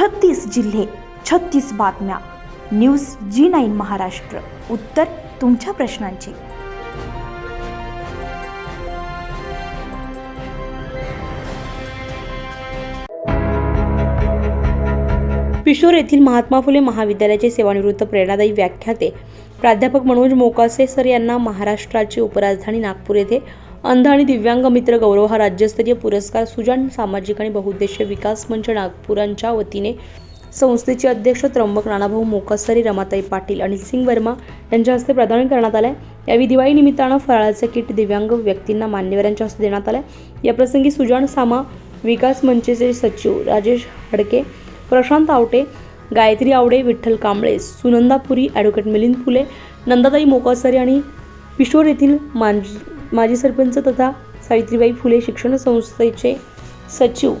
छत्तीस जिल्हे छत्तीस बातम्या. News G nine Maharashtra. उत्तर तुमच्या प्रश्नांची. पिशोर येथील महात्मा फुले महाविद्यालयाचे सेवानिवृत्त प्रेरणादायी व्याख्याते प्राध्यापक मनोज मोकासे सर यांना महाराष्ट्राची उपराजधानी नागपूर येथे अंध आणि दिव्यांग मित्र गौरव हा राज्यस्तरीय पुरस्कार सुजाण सामाजिक आणि बहुउद्देशीय विकास मंच नागपुरांच्या वतीने संस्थेचे अध्यक्ष त्र्यंबक नानाभाऊ मोकासरी रमाताई पाटील अनिल सिंग वर्मा यांच्या हस्ते प्रदान करण्यात आलाय. यावेळी दिवाळी निमित्तानं फराळाचे किट दिव्यांग व्यक्तींना मान्यवरांच्या हस्ते देण्यात आलंय. याप्रसंगी सुजाण सामा विकास मंचचे सचिव राजेश हडके प्रशांत आवटे गायत्री आवडे विठ्ठल कांबळे सुनंदापुरी ॲडव्होकेट मिलिंद फुले नंदाताई मोकासरे आणि पिशोर येथील मांज माजी सरपंच तथा सावित्रीबाई फुले शिक्षण संस्थेचे सचिव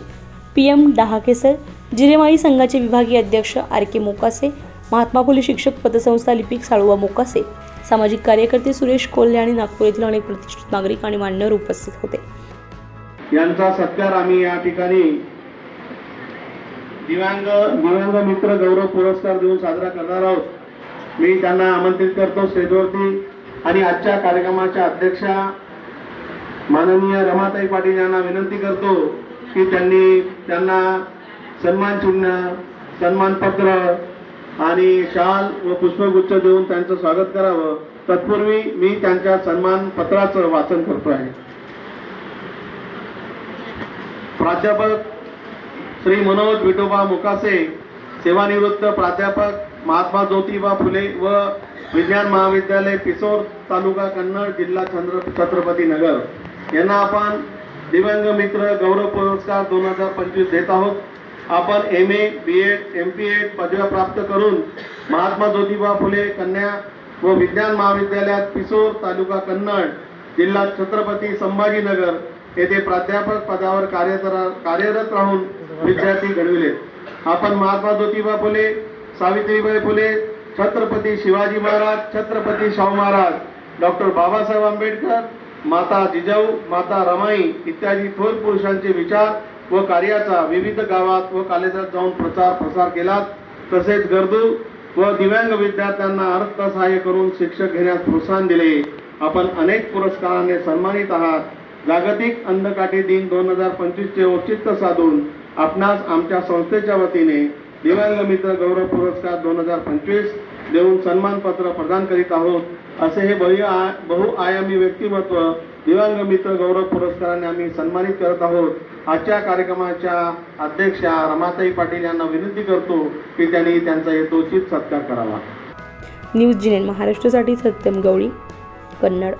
पी एम डहाकेसर जिरेमाळी संघाचे विभागीय अध्यक्ष आर के मोकासे महात्मा फुले शिक्षक पतसंस्था लिपिक साळुवा मोकासे सामाजिक कार्यकर्ते सुरेश कोल्हे आणि नागपूर येथील अनेक प्रतिष्ठित नागरिक आणि मान्यवर उपस्थित होते. यांचा सत्कार आम्ही या ठिकाणी दिव्यांग दिव्यांग मित्र गौरव पुरस्कार देऊन साजरा करणार आहोत. मी त्यांना आमंत्रित करतो. स्टेजवरती आणि आजच्या कार्यक्रमाच्या अध्यक्षा माननीय रमाताई पाटील यांना विनंती करतो की त्यांनी त्यांना सन्मान चिन्ह सन्मानपत्र आणि शाल व पुष्पगुच्छ देऊन त्यांचं स्वागत करावं. तत्पूर्वी मी त्यांच्या सन्मान पत्राचं वाचन करतो आहे प्राध्यापक श्री मनोज विठोबा मुकासे सेवानिवृत्त प्राध्यापक महात्मा ज्योतिबा फुले व विज्ञान महाविद्यालय पिसोर तालुका कन्नड जिल्हा चंद्र छत्रपती नगर. यांना आपण दिव्यांग मित्र गौरव पुरस्कार दोन हजार पंचवीस देत आहोत. आपण M A B Ed M P Ed पदव्या प्राप्त करून महात्मा ज्योतिबा फुले कन्या व विज्ञान महाविद्यालयात पिसोर तालुका कन्नड जिल्हा छत्रपती संभाजीनगर येथे प्राध्यापक पदावर कार्यरत राहून विद्यार्थी घडविले. आपण महात्मा ज्योतिबा फुले सावित्रीबाई फुले छत्रपती शिवाजी महाराज छत्रपती शाहू महाराज डॉक्टर बाबासाहेब आंबेडकर माता जिजाऊ माता रमाई इत्यादी थोर पुरुषांचे विचार व कार्याचा विविध गावात व कॉलेजात जाऊन प्रचार प्रसार केला तसेच गरजू व दिव्यांग विद्यार्थ्यांना अर्थसहाय्य करून शिक्षक घेण्यास प्रोत्साहन दिले. आपण अनेक पुरस्काराने सन्मानित आहात. जागतिक अंधकाठी दिन दोन हजार पंचवीसचे औचित्य साधून आपणास आमच्या संस्थेच्या वतीने दिव्यांग मित्र गौरव पुरस्कार दोन हजार पंचवीस देऊन सन्मानपत्र प्रदान करीत आहोत. असे हे बहु बहुआयामी व्यक्तिमत्व दिव्यांग मित्र गौरव पुरस्काराने आम्ही सन्मानित करत आहोत. आजच्या कार्यक्रमाच्या अध्यक्षा रमाताई पाटील यांना विनंती करतो की त्यांनी त्यांचा यथोचित सत्कार करावा. न्यूज जिनेन महाराष्ट्रासाठी सत्यम गवळी कन्नड.